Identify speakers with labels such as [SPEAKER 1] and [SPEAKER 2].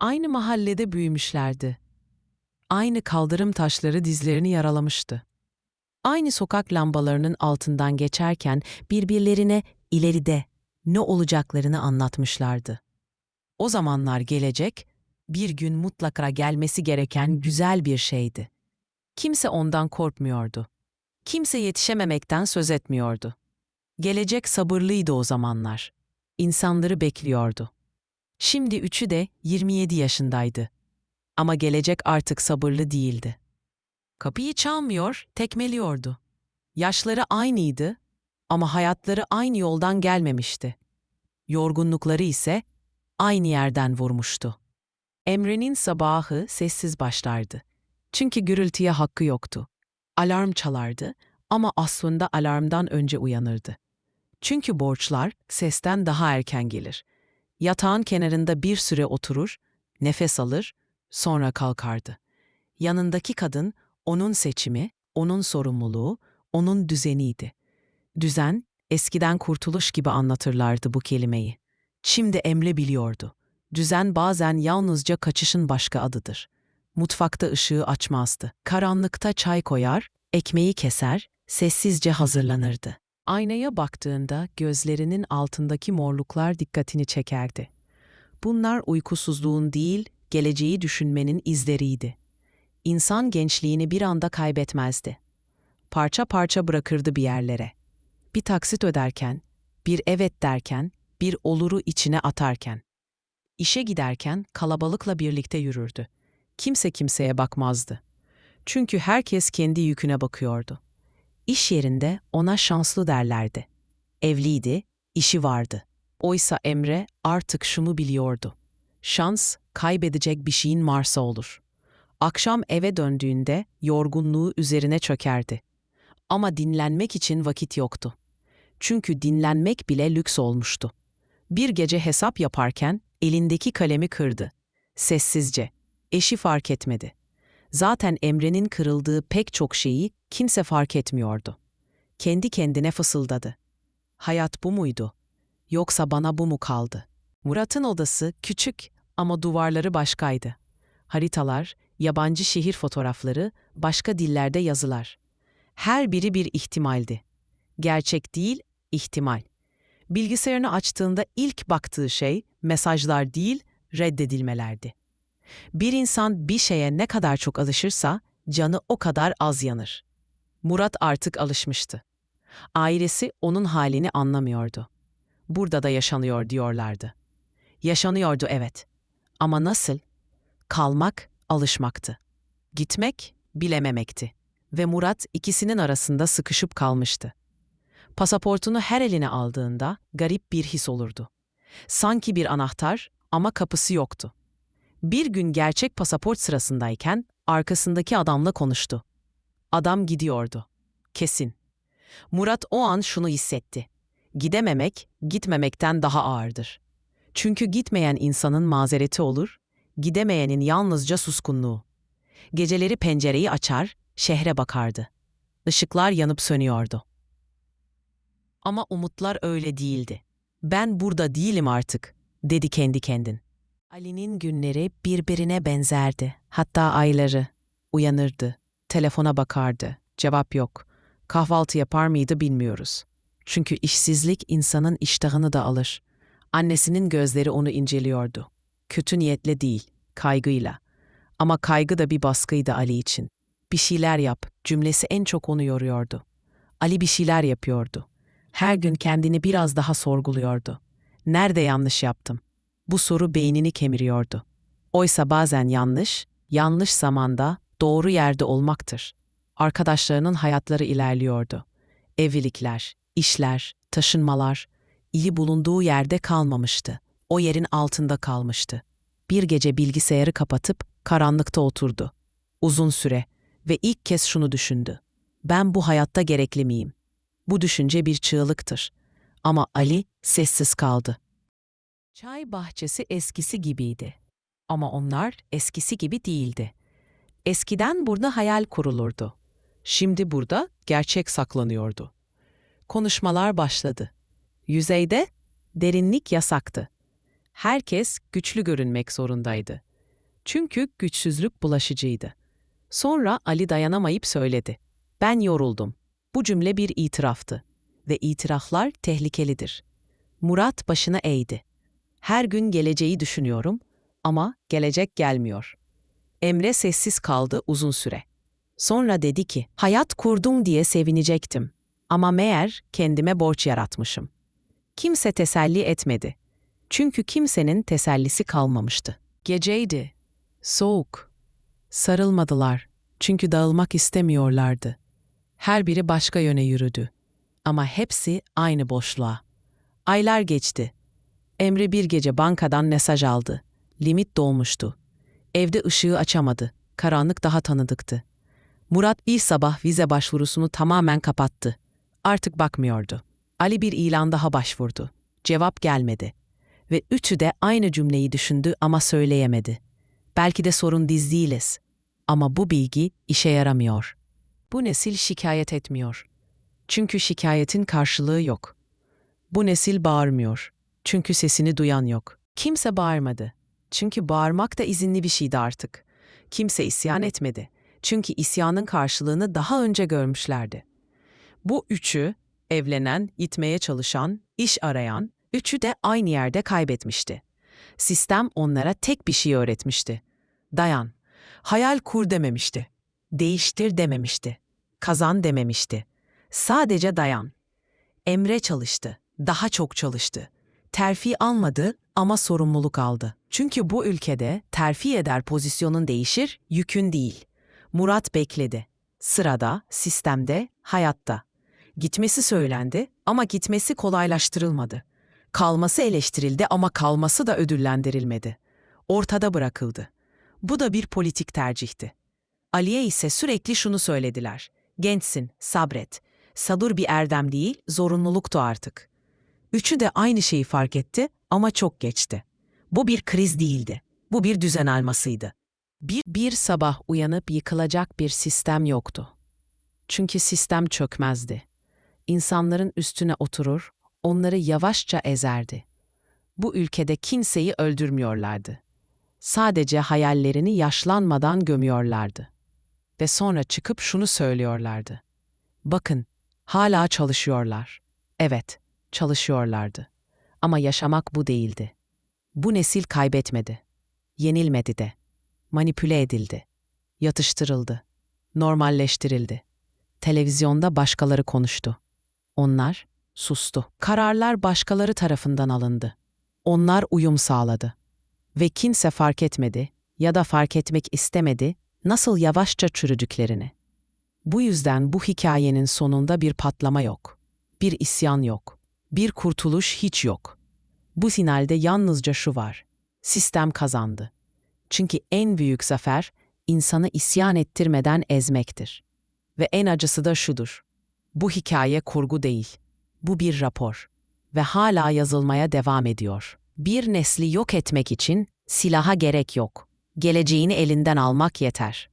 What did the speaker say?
[SPEAKER 1] Aynı mahallede büyümüşlerdi. Aynı kaldırım taşları dizlerini yaralamıştı. Aynı sokak lambalarının altından geçerken birbirlerine ileride ne olacaklarını anlatmışlardı. O zamanlar gelecek, bir gün mutlaka gelmesi gereken güzel bir şeydi. Kimse ondan korkmuyordu. Kimse yetişememekten söz etmiyordu. Gelecek sabırlıydı o zamanlar. İnsanları bekliyordu. Şimdi üçü de 27 yaşındaydı. Ama gelecek artık sabırlı değildi. Kapıyı çalmıyor, tekmeliyordu. Yaşları aynıydı ama hayatları aynı yoldan gelmemişti. Yorgunlukları ise aynı yerden vurmuştu. Emre'nin sabahı sessiz başlardı. Çünkü gürültüye hakkı yoktu. Alarm çalardı ama aslında alarmdan önce uyanırdı. Çünkü borçlar sesten daha erken gelir. Yatağın kenarında bir süre oturur, nefes alır, sonra kalkardı. Yanındaki kadın onun seçimi, onun sorumluluğu, onun düzeniydi. Düzen, eskiden kurtuluş gibi anlatırlardı bu kelimeyi. Şimdi Emre biliyordu. Düzen bazen yalnızca kaçışın başka adıdır. Mutfakta ışığı açmazdı. Karanlıkta çay koyar, ekmeği keser, sessizce hazırlanırdı. Aynaya baktığında gözlerinin altındaki morluklar dikkatini çekerdi. Bunlar uykusuzluğun değil, geleceği düşünmenin izleriydi. İnsan gençliğini bir anda kaybetmezdi. Parça parça bırakırdı bir yerlere. Bir taksit öderken, bir evet derken, bir oluru içine atarken. İşe giderken kalabalıkla birlikte yürürdü. Kimse kimseye bakmazdı. Çünkü herkes kendi yüküne bakıyordu. İş yerinde ona şanslı derlerdi. Evliydi, işi vardı. Oysa Emre artık şunu biliyordu. Şans, kaybedecek bir şeyin varsa olur. Akşam eve döndüğünde yorgunluğu üzerine çökerdi. Ama dinlenmek için vakit yoktu. Çünkü dinlenmek bile lüks olmuştu. Bir gece hesap yaparken elindeki kalemi kırdı. Sessizce. Eşi fark etmedi. Zaten Emre'nin kırıldığı pek çok şeyi kimse fark etmiyordu. Kendi kendine fısıldadı. Hayat bu muydu? Yoksa bana bu mu kaldı? Murat'ın odası küçük ama duvarları başkaydı. Haritalar, yabancı şehir fotoğrafları, başka dillerde yazılar. Her biri bir ihtimaldi. Gerçek değil, ihtimal. Bilgisayarını açtığında ilk baktığı şey mesajlar değil, reddedilmelerdi. Bir insan bir şeye ne kadar çok alışırsa canı o kadar az yanır. Murat artık alışmıştı. Ailesi onun halini anlamıyordu. Burada da yaşanıyor diyorlardı. Yaşanıyordu evet. Ama nasıl? Kalmak alışmaktı. Gitmek bilememekti. Ve Murat ikisinin arasında sıkışıp kalmıştı. Pasaportunu her eline aldığında garip bir his olurdu. Sanki bir anahtar ama kapısı yoktu. Bir gün gerçek pasaport sırasındayken arkasındaki adamla konuştu. Adam gidiyordu. Kesin. Murat o an şunu hissetti. Gidememek, gitmemekten daha ağırdır. Çünkü gitmeyen insanın mazereti olur, gidemeyenin yalnızca suskunluğu. Geceleri pencereyi açar, şehre bakardı. Işıklar yanıp sönüyordu. Ama umutlar öyle değildi. Ben burada değilim artık, dedi kendi kendin. Ali'nin günleri birbirine benzerdi. Hatta ayları. Uyanırdı, telefona bakardı, cevap yok. Kahvaltı yapar mıydı bilmiyoruz. Çünkü işsizlik insanın iştahını da alır. Annesinin gözleri onu inceliyordu. Kötü niyetle değil, kaygıyla. Ama kaygı da bir baskıydı Ali için. Bir şeyler yap cümlesi en çok onu yoruyordu. Ali bir şeyler yapıyordu. Her gün kendini biraz daha sorguluyordu. Nerede yanlış yaptım? Bu soru beynini kemiriyordu. Oysa bazen yanlış, yanlış zamanda, doğru yerde olmaktır. Arkadaşlarının hayatları ilerliyordu. Evlilikler, işler, taşınmalar, iyi bulunduğu yerde kalmamıştı. O yerin altında kalmıştı. Bir gece bilgisayarı kapatıp karanlıkta oturdu. Uzun süre ve ilk kez şunu düşündü. Ben bu hayatta gerekli miyim? Bu düşünce bir çığlıktır. Ama Ali sessiz kaldı. Çay bahçesi eskisi gibiydi. Ama onlar eskisi gibi değildi. Eskiden burada hayal kurulurdu. Şimdi burada gerçek saklanıyordu. Konuşmalar başladı. Yüzeyde derinlik yasaktı. Herkes güçlü görünmek zorundaydı. Çünkü güçsüzlük bulaşıcıydı. Sonra Ali dayanamayıp söyledi. Ben yoruldum. Bu cümle bir itiraftı. Ve itiraflar tehlikelidir. Murat başına eğdi. Her gün geleceği düşünüyorum ama gelecek gelmiyor. Emre sessiz kaldı uzun süre. Sonra dedi ki, hayat kurdum diye sevinecektim. Ama meğer kendime borç yaratmışım. Kimse teselli etmedi. Çünkü kimsenin tesellisi kalmamıştı. Geceydi. Soğuk. Sarılmadılar. Çünkü dağılmak istemiyorlardı. Her biri başka yöne yürüdü. Ama hepsi aynı boşluğa. Aylar geçti. Emre bir gece bankadan mesaj aldı. Limit dolmuştu. Evde ışığı açamadı. Karanlık daha tanıdıktı. Murat bir sabah vize başvurusunu tamamen kapattı. Artık bakmıyordu. Ali bir ilan daha başvurdu. Cevap gelmedi. Ve üçü de aynı cümleyi düşündü ama söyleyemedi. Belki de sorun biz değiliz. Ama bu bilgi işe yaramıyor. Bu nesil şikayet etmiyor. Çünkü şikayetin karşılığı yok. Bu nesil bağırmıyor. Çünkü sesini duyan yok. Kimse bağırmadı. Çünkü bağırmak da izinli bir şeydi artık. Kimse isyan etmedi. Çünkü isyanın karşılığını daha önce görmüşlerdi. Bu üçü, evlenen, gitmeye çalışan, iş arayan, üçü de aynı yerde kaybetmişti. Sistem onlara tek bir şey öğretmişti. Dayan. Hayal kur dememişti. Değiştir dememişti. Kazan dememişti. Sadece dayan. Emre çalıştı. Daha çok çalıştı. Terfi almadı ama sorumluluk aldı. Çünkü bu ülkede terfi eder pozisyonun değişir, yükün değil. Murat bekledi. Sırada, sistemde, hayatta. Gitmesi söylendi ama gitmesi kolaylaştırılmadı. Kalması eleştirildi ama kalması da ödüllendirilmedi. Ortada bırakıldı. Bu da bir politik tercihti. Ali'ye ise sürekli şunu söylediler. Gençsin, sabret. Sabır bir erdem değil, zorunluluktu artık. Üçü de aynı şeyi fark etti ama çok geçti. Bu bir kriz değildi. Bu bir düzen almasıydı. Bir, bir sabah uyanıp yıkılacak bir sistem yoktu. Çünkü sistem çökmezdi. İnsanların üstüne oturur, onları yavaşça ezerdi. Bu ülkede kimseyi öldürmüyorlardı. Sadece hayallerini yaşlanmadan gömüyorlardı. Ve sonra çıkıp şunu söylüyorlardı. Bakın, hala çalışıyorlar. Evet, çalışıyorlardı. Ama yaşamak bu değildi. Bu nesil kaybetmedi. Yenilmedi de. Manipüle edildi. Yatıştırıldı. Normalleştirildi. Televizyonda başkaları konuştu. Onlar sustu. Kararlar başkaları tarafından alındı. Onlar uyum sağladı. Ve kimse fark etmedi ya da fark etmek istemedi nasıl yavaşça çürüdüklerini. Bu yüzden bu hikayenin sonunda bir patlama yok. Bir isyan yok. Bir kurtuluş hiç yok. Bu finalde yalnızca şu var. Sistem kazandı. Çünkü en büyük zafer insanı isyan ettirmeden ezmektir. Ve en acısı da şudur. Bu hikaye kurgu değil. Bu bir rapor ve hala yazılmaya devam ediyor. Bir nesli yok etmek için silaha gerek yok. Geleceğini elinden almak yeter.